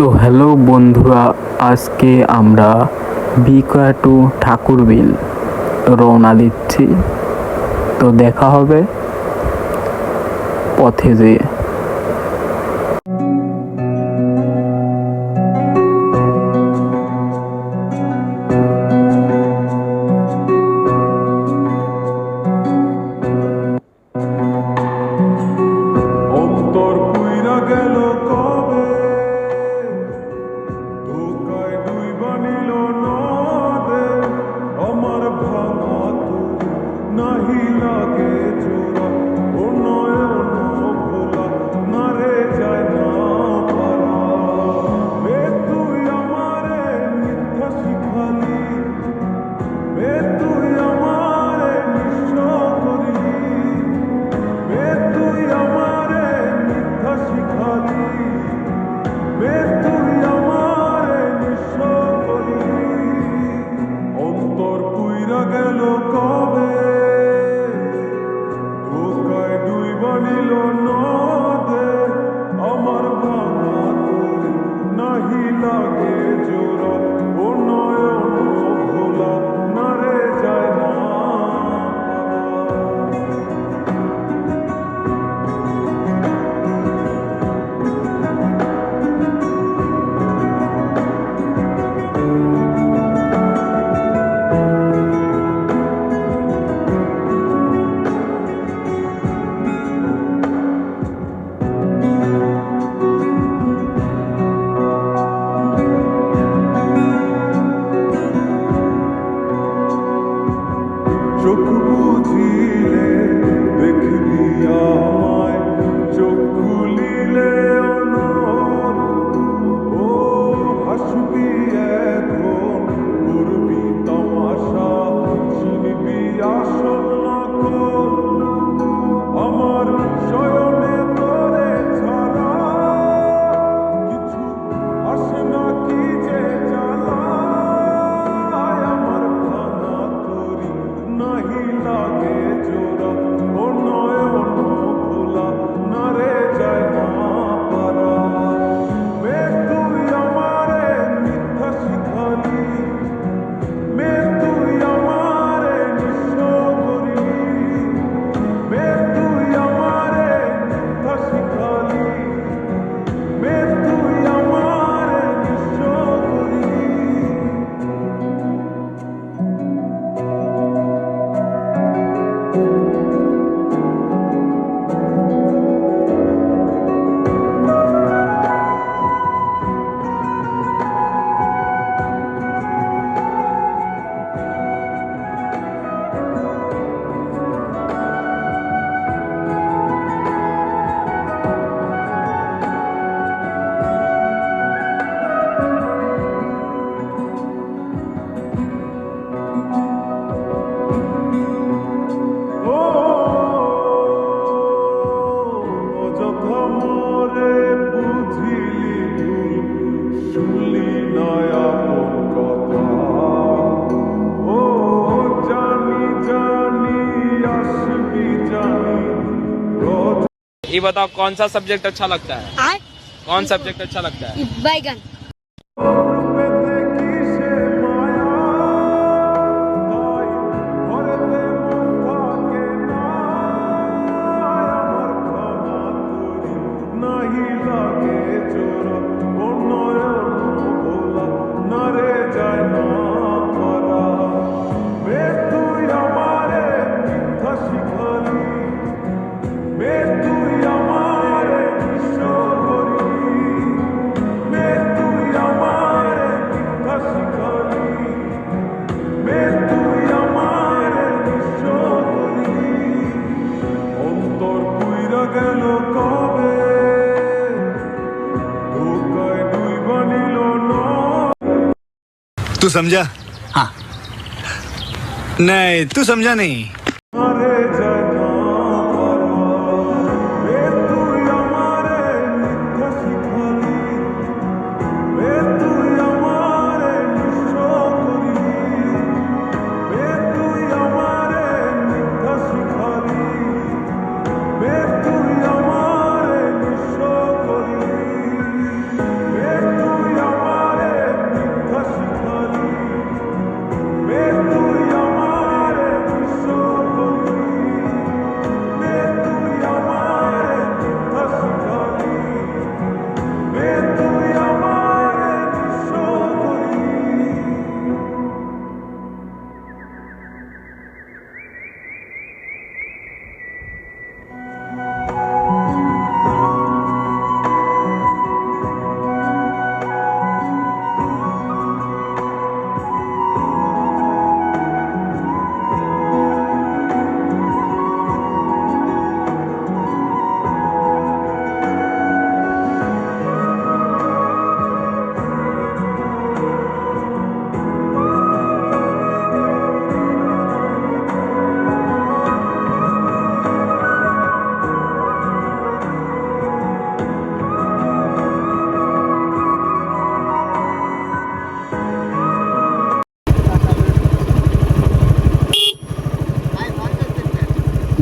তো হ্যালো বন্ধুরা, আজকে আমরা বিকা টু ঠাকুরবিল রওনা দিচ্ছি। তো দেখা হবে পথে যেয়ে। দিলকে চোর ये बताओ कौन सा सब्जेक्ट अच्छा लगता है? आ? कौन सब्जेक्ट अच्छा लगता है? बैगन। तू समझा? हाँ। नहीं तू समझा नहीं।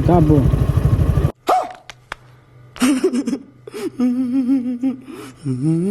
Tá bom.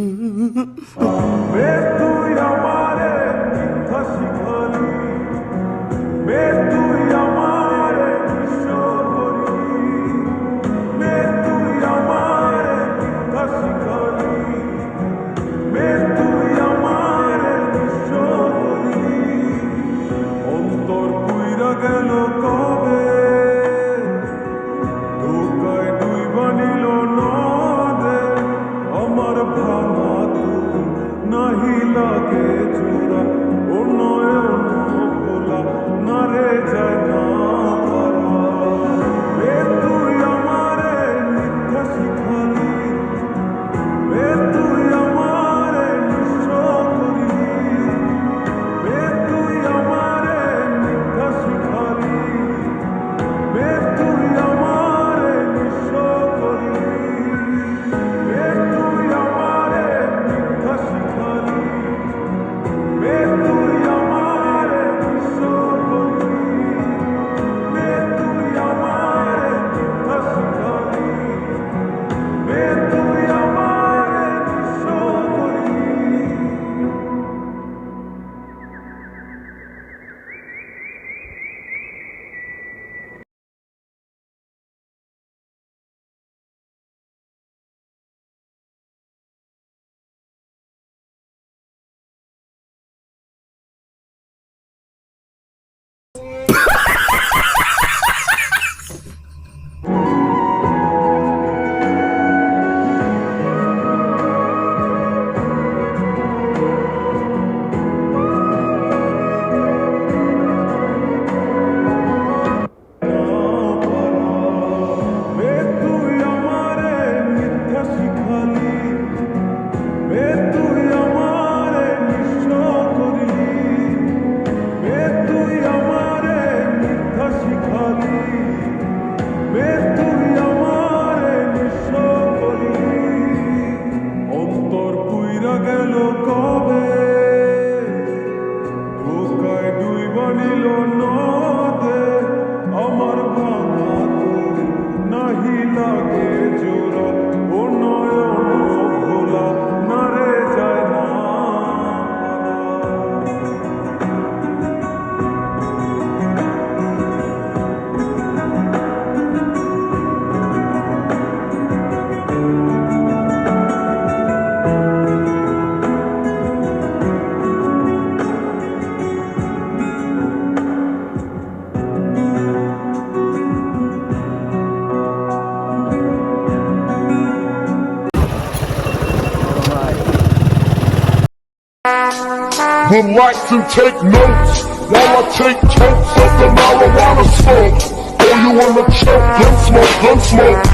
would like to take notes while I take totes of the marijuana smoke. Or you wanna choke? Gun smoke, gun smoke.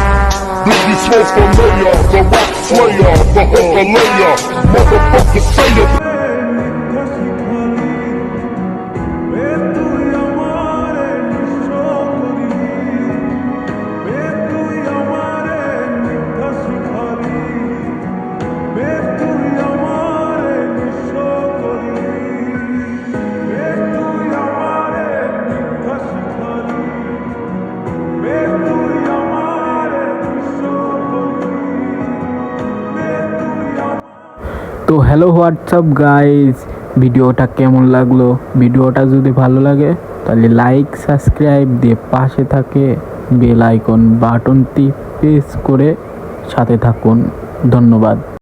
Biggie smoke the mayor, the rock slayer, the hooker layer, motherfucker sayer. তো hello WhatsApp guys ভিডিওটা কেমন লাগল? ভিডিওটা যদি ভালো লাগে, তাহলে like subscribe দিয়ে পাশে থাকে বেল আইকন বাটনটি প্রেস করে সাথে থাকুন। ধন্যবাদ।